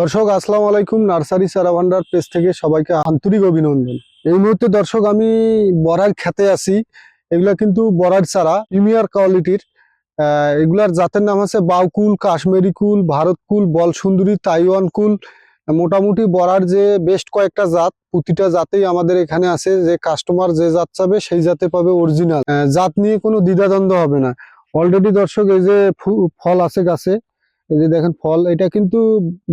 দর্শক, আসসালামু আলাইকুম। নার্সারি সারা ভান্ডার পেজ থেকে সবাইকে আন্তরিক অভিনন্দন। এই মুহূর্তে দর্শক, আমি বরার খেতে আছি। এগুলা কিন্তু বরার চারা, প্রিমিয়ার কোয়ালিটির। এগুলার জাতের নাম আছে বাউকুল, কাশ্মীরি কুল, ভারত কুল বল সুন্দরী তাইওয়ান কুল। মোটামুটি বরার যে বেস্ট কয়েকটা জাত, প্রতিটা জাতেই আমাদের এখানে আছে। যে কাস্টমার যে জাত চাবে, সেই জাতে পাবে অরিজিনাল জাত নিয়ে কোনো দ্বিধাদ্বন্দ্ব হবে না। অলরেডি দর্শক, এই যে ফল আছে গাছে এই যে দেখেন ফল, এটা কিন্তু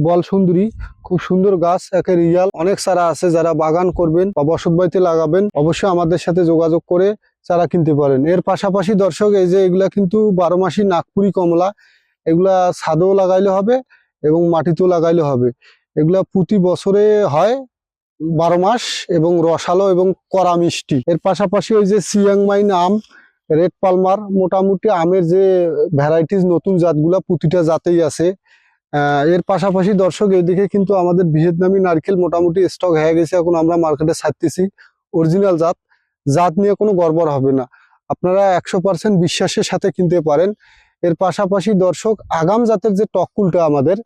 বল সুন্দরী, খুব সুন্দর গাছ একে রিয়াল। অনেক চারা আছে যারা বাগান করবেন বা বসত বাড়িতে লাগাবেন, অবশ্যই আমাদের সাথে যোগাযোগ করে চারা কিনতে পারেন। এর পাশাপাশি দর্শক, এই যে এগুলা কিন্তু বারো মাসি নাগপুরি কমলা, এগুলা ছাদেও লাগাইলে হবে এবং মাটিতেও লাগাইলে হবে। এগুলা প্রতি বছরে হয় বারো মাস এবং রসালো এবং কড়া মিষ্টি। এর পাশাপাশি ওই যে সিয়াংমাইন আম রেড পালমার মোটামুটি আমের যে ভ্যারাইটিস নতুন জাতগুলা প্রতিটা জাতেই আছে। এর পাশাপাশি দর্শক, এদিকে কিন্তু আমাদের ভিয়েতনামি নারকেল মোটামুটি স্টক হয়ে গেছে। এখন আমরা মার্কেটে ছাড়তেছি। অরিজিনাল জাত। জাত নিয়ে কোনো গড়বড় হবে না। আপনারা একশো পার্সেন্ট বিশ্বাসের সাথে কিনতে পারেন। এর পাশাপাশি দর্শক, আগাম জাতের যে টকুলটা আমাদের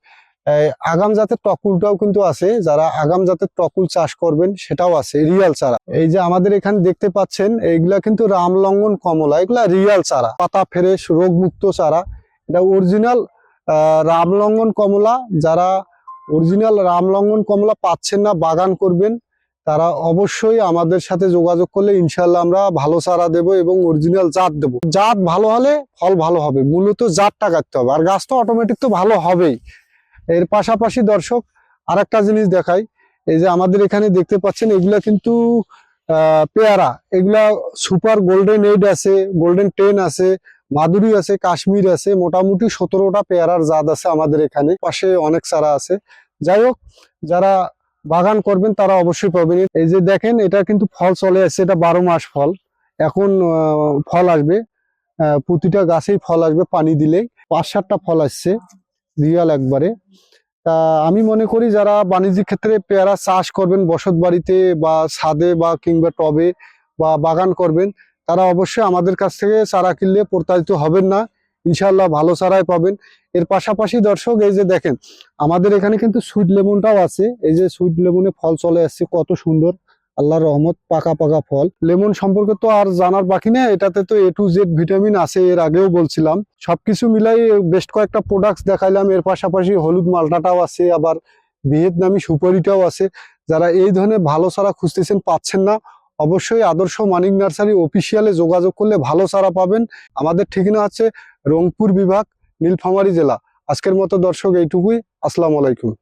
আগাম জাতের টকুলটাও কিন্তু আছে। যারা আগাম জাতের টকুল চাষ করবেন, সেটাও আছে, রিয়াল চারা। এই যে আমাদের এখানে দেখতে পাচ্ছেন, এইগুলা কিন্তু রামলঙ্গন কমলা, এগুলা রিয়াল চারা। পাতা ফ্রেশ, রোগমুক্ত চারা। এটা অরিজিনাল রামলঙ্গন কমলা। যারা অরিজিনাল রামলঙ্গন কমলা পাচ্ছেন না, বাগান করবেন, তারা অবশ্যই আমাদের সাথে যোগাযোগ করলে ইনশাল্লাহ আমরা ভালো চারা দেব এবং অরিজিনাল জাত দেব। জাত ভালো হলে ফল ভালো হবে, মূলত জাতটা কাটতে হবে। আর গাছ তো অটোমেটিক তো ভালো হবেই। এর পাশাপাশি দর্শক আর একটা জিনিস দেখাই, এই যে আমাদের এখানে দেখতে পাচ্ছেন, এগুলা কিন্তু পেয়ারা। এগুলা সুপার গোল্ডেন এইড আছে, গোল্ডেন টেন আছে মাধুরী আছে, কাশ্মীর আছে, মোটামুটি সতেরোটা পেয়ারার জাত আছে আমাদের এখানে। পাশে অনেক চারা আছে। যাই হোক, যারা বাগান করবেন তারা অবশ্যই পাবেন। এই যে দেখেন, এটা কিন্তু ফল চলে আসছে, এটা বারো মাস ফল। এখন ফল আসবে প্রতিটা গাছেই ফল আসবে পানি দিলেই। পাঁচ সাতটা ফল আসছে। রিয়াল একবারে। তা আমি মনে করি যারা বাণিজ্যিক ক্ষেত্রে পেয়ারা চাষ করবেন, বসত বাড়িতে বা ছাদে বা কিংবা টবে বা বাগান করবেন, তারা অবশ্যই আমাদের কাছ থেকে চারা কিনলে প্রতারিত হবেন না। ইনশাল্লাহ ভালো চারাই পাবেন। এর পাশাপাশি দর্শক, এই যে দেখেন, আমাদের এখানে কিন্তু সুইট লেমনটাও আছে। এই যে সুইট লেমনে ফল চলে আসছে, কত সুন্দর। আল্লাহর রহমত, পাকা পাকা ফল। লেমন সম্পর্কে তো আর জানার বাকি না এটাতে তো এ টু জেড ভিটামিন আছে, এর আগেও বলছিলাম। সবকিছু মিলাই বেশ কয়েকটা প্রোডাক্টস দেখাইলাম। এর পাশাপাশি হলুদ মালটাটাও আছে, আবার ভিয়েতনামি সুপারিটাও আছে। যারা এই ধরনের ভালো চারা খুঁজতেছেন পাচ্ছেন না, অবশ্যই আদর্শ মানিক নার্সারি অফিসিয়ালে যোগাযোগ করলে ভালো চারা পাবেন। আমাদের ঠিকানা আছে রংপুর বিভাগ, নীলফামারী জেলা। আজকের মতো দর্শক এইটুকুই। আসসালামু আলাইকুম।